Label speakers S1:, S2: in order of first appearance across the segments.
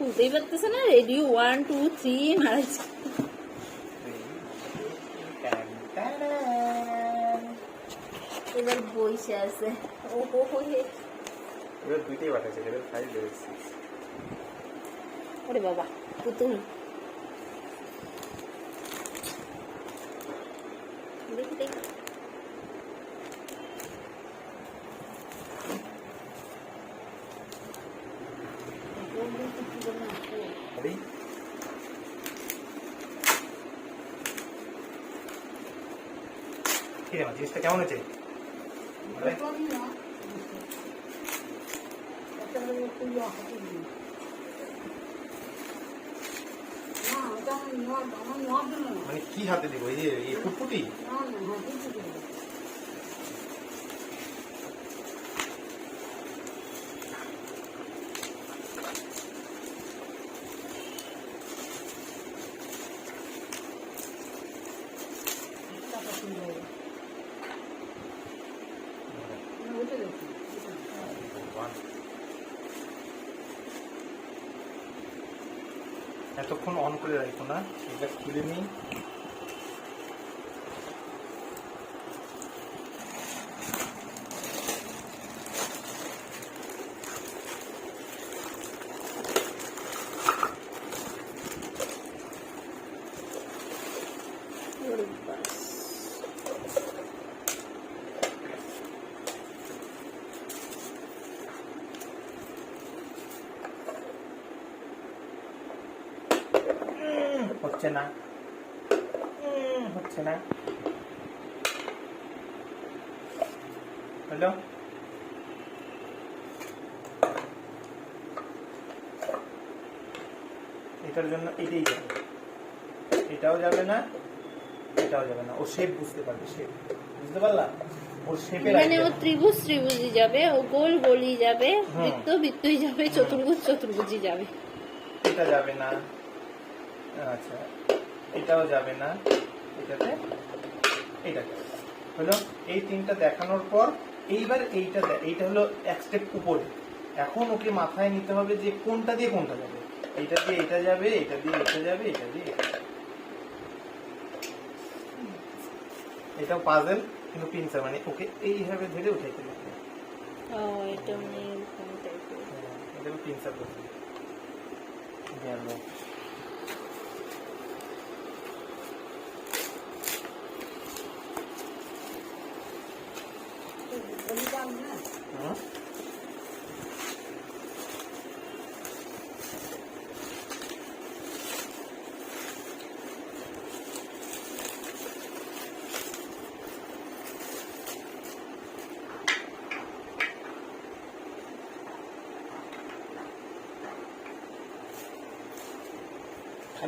S1: খুলতেই পারতেছে না রেডি ওয়ান টু থ্রি মারাইছে এবার বইসে আছে। ও হো হো হে
S2: এবার দুইটাই বাটাচ্ছে এবার ফাইভ লেভেল সিক্স
S1: ওরে বাবা পুতুল। দেখি দেখি।
S2: মা, জিনিসটা কেমন হয়েছে? মানে কি হাতে দিব? এই যে ফুটফুটি? এতক্ষণ অন করে রাখব না এটা খুলে নিই। হচ্ছে না। হচ্ছে না। হ্যালো? এটার জন্য এটাই যাবে। এটাও যাবে না এটাও যাবে না। ও শেপ বুঝতে পারবে শেপ বুঝতে পারলা? ওর শেপের
S1: মানে ও ত্রিভুজ ত্রিভুজই যাবে ও গোল গোলই যাবে বৃত্ত বৃত্তই যাবে চতুর্ভুজ চতুর্ভুজই যাবে।
S2: এটা যাবে না। আচ্ছা এটাও যাবে না। এটাতে এটা যাবে। হলো এই তিনটা দেখানোর পর এইবার এইটা এইটা হলো এক স্টেপ উপরে। এখন ওকে মাথায় নিতে হবে যে কোনটা দিয়ে কোনটা যাবে। এইটা দিয়ে এটা যাবে এটা দিয়ে এটা যাবে এটা দিয়ে এটাও পাজেল কিন্তু পিনসার মানে ওকে এইভাবে ধরে উঠাইতে হবে।
S1: এটা মানে এরকম
S2: এটা পিনসার করতে গেল।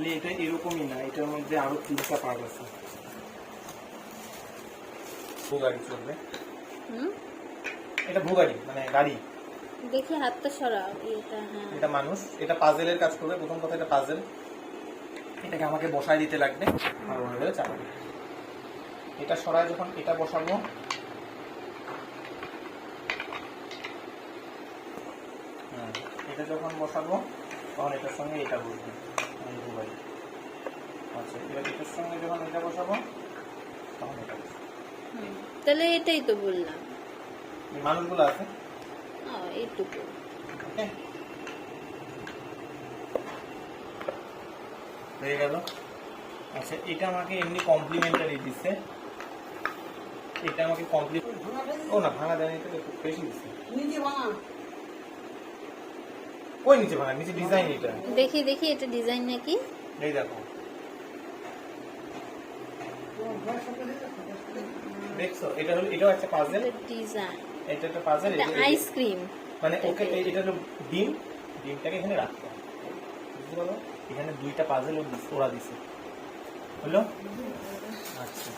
S2: খালি এটা এরকমই না এটার মধ্যে আরও তিনটা পার্ট আছে। ভোগাড়ি চলবে এটা ভোগাড়ি মানে গাড়ি।
S1: দেখি হাতটা সরাও এটা হ্যাঁ।
S2: এটা মানুষ এটা পাজেলের কাজ করবে প্রথম কথা এটা পাজেল এটাকে আমাকে বসায় দিতে লাগবে আর ওভাবে চালাবে এটা সরায় যখন এটা বসাবো। হ্যাঁ, এটা যখন বসাবো তখন এটার সঙ্গে এটা বসবে। ভোগাড়ি আচ্ছা এবার এটার সঙ্গে যখন এটা বসাবো তখন এটা
S1: তাহলে এটাই তো বললাম।
S2: মানুষগুলো আছে?
S1: এইটুকু।
S2: ওকে। হয়ে গেল। আচ্ছা এটা আমাকে এমনি কমপ্লিমেন্টারি দিচ্ছে। এটা আমাকে কমপ্লিমেন্ট ও না ভাঙা দেয়নি তো একটু বেশি দিচ্ছে। ওই নিচে ভাঙা? নিচে ডিজাইন এটা।
S1: দেখি দেখি এটা ডিজাইন নাকি?
S2: এই দেখো। দেখছ? এটা হলো এটাও একটা পাজেল
S1: ডিজাইন
S2: এটা একটা পাজেল
S1: এটা আইসক্রিম
S2: মানে ওকে এটা হলো ডিম। ডিমটাকে এখানে রাখতে হবে। বুঝতে পারো? এখানে দুইটা পাজেল ওরা দিছে। হলো? আচ্ছা।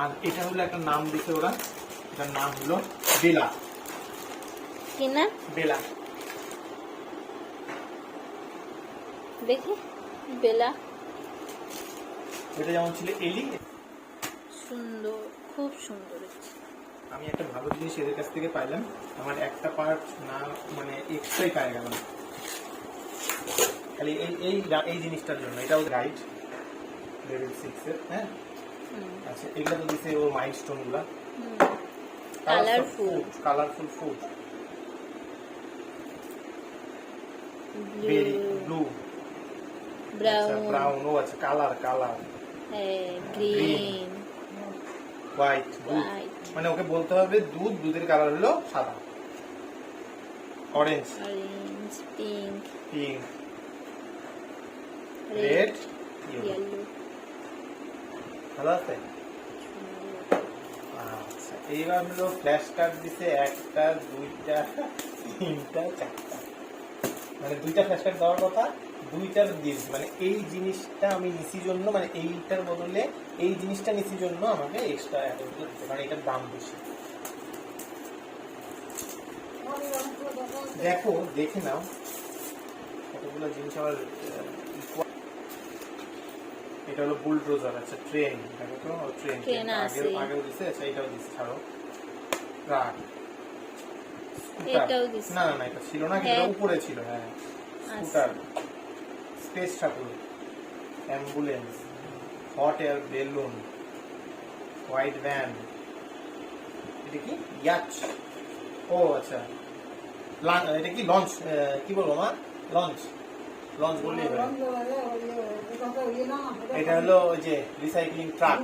S2: আর এটা হলো একটা নাম দিছে ওরা। এটার নাম হলো বেলা।
S1: কি না
S2: বেলা।
S1: দেখি বেলা।
S2: এটা যেমন ছিল এলি।
S1: সুন্দর খুব সুন্দর
S2: আমি একটা ভালো জিনিস এদের কাছ থেকে পাইলাম। আমার একটা পার্ট না মানে এক্সট্রাই পাই গেলাম খালি এই এই এই জিনিসটার জন্য এটাও গাইড লেভেল সিক্স এর হ্যাঁ? আচ্ছা এগুলো তো দিছে ওর
S1: মাইলস্টোনগুলা। Colourful.
S2: Colourful food berry blue
S1: brown,
S2: brown ও আচ্ছা কালার কালার
S1: হ্যাঁ, green,
S2: হোয়াইট দুধ
S1: white,
S2: মানে ওকে বলতে হবে দুধ দুধের কালার হলো সাদা। Orange
S1: orange, pink,
S2: pink
S1: red,
S2: red
S1: yellow.
S2: ভালো আছে? আচ্ছা এইবার হলো ফ্ল্যাশ কার্ড দিছে একটা দুইটা তিনটা চারটা। মানে দুইটা ফ্ল্যাশ দেওয়ার কথা দুইটার দিস মানে এই জিনিসটা আমি নিছি জন্য মানে এইটার বদলে এই জিনিসটা নিছি জন্য আমাকে এক্সট্রা এতগুলো দিতে কারণ এটার দাম বেশি। দেখো দেখে নাও। কতগুলো জিনিস আমার এটা হলো বুলডোজার আচ্ছা ট্রেন দেখো তো ট্রেন আগে আগেও দিছে আচ্ছা এটাও দিছে ছাড়ো। ট্রাক
S1: এটাও দিছে।
S2: না না না এটা ছিল না কিন্তু
S1: হ্যাঁ।
S2: এটা উপরে ছিল হ্যাঁ scooter. Space ambulance hot air balloon white van এটা কি? ইয়াচ ও আচ্ছা। এটা কি লঞ্চ কি বলব মা? লঞ্চ লঞ্চ বললেই হবে। এটা হলো ওই যে রিসাইক্লিং ট্রাক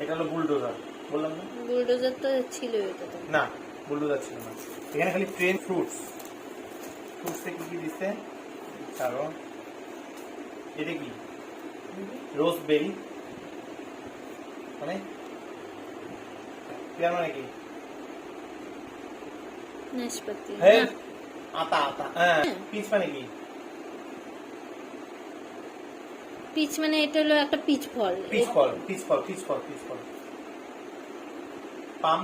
S2: এটা হলো বুলডোজার বললাম না?
S1: বুলডোজার তো ছিল এটা তো।
S2: না বুলডোজার ছিল না। এখানে খালি ট্রেন ফ্রুটস ফ্রুটসে কি কি দিচ্ছে ছাড়ো। এটা কি? রোজবেরি মানে? পেয়ার মানে কি?
S1: নাশপাতি।
S2: হ্যাঁ। আতা আতা। হ্যাঁ
S1: হ্যাঁ।
S2: পিচ মানে কি?
S1: পিচ মানে এটা হলো একটা পিচ ফল।
S2: পিচ ফল পিচ ফল পিচ ফল পিচ ফল। পাম?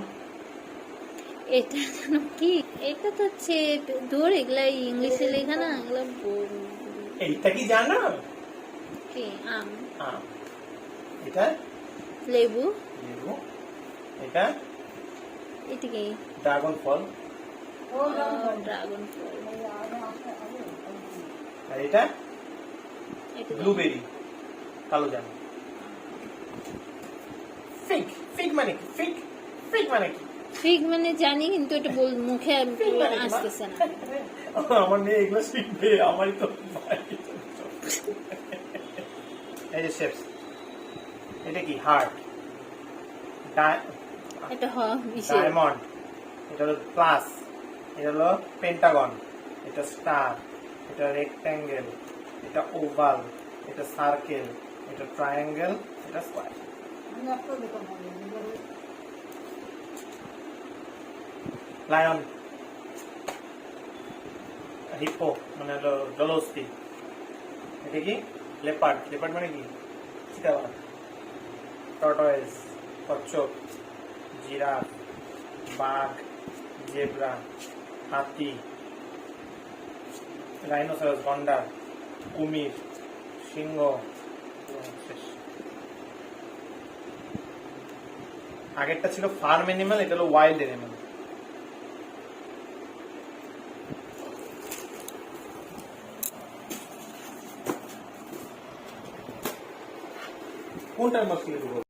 S1: এটা কি? এটা তো হচ্ছে ধর এগুলা ইংলিশে লেখা না এগুলা
S2: এইটা কি জানো
S1: কি আম।
S2: আম। এটা?
S1: লেবু।
S2: লেবু। এটা?
S1: এটা কি?
S2: ড্রাগন ফল।
S1: ও ড্রাগন ফল।
S2: আর এটা?
S1: এটা
S2: ব্লুবেরি। কালো জাম। ফিগ ফিগ মানে ফিগ ফিগ মানে কি?
S1: ফিগ মানে জানি কিন্তু এটা বল মুখে
S2: মানে?
S1: আসতেছে না।
S2: আমার মেয়ে এগুলো শিখবে আমারই তো এই যে শেপস এটা কি? হার্ট
S1: এটা হ বিশেষ
S2: ডায়মন্ড এটা হলো প্লাস এটা হলো পেন্টাগন এটা স্টার এটা রেক্ট্যাঙ্গেল এটা ওভাল এটা সার্কেল এটা ট্রায়াঙ্গেল এটা স্কোয়ার লায়ন হিপো মানে হলো জলস্থি এটা কি? লেপার্ড লেপার্ড মানে কি? চিতাবাঘ। টর্টয়েস কচ্ছপ, জিরাফ, বাঘ, জেব্রা, হাতি রাইনোসরাস গন্ডার, কুমির, সিংহ আগেরটা ছিল ফার্ম এনিম্যাল এটা হলো ওয়াইল্ড এনিম্যাল ございますけれ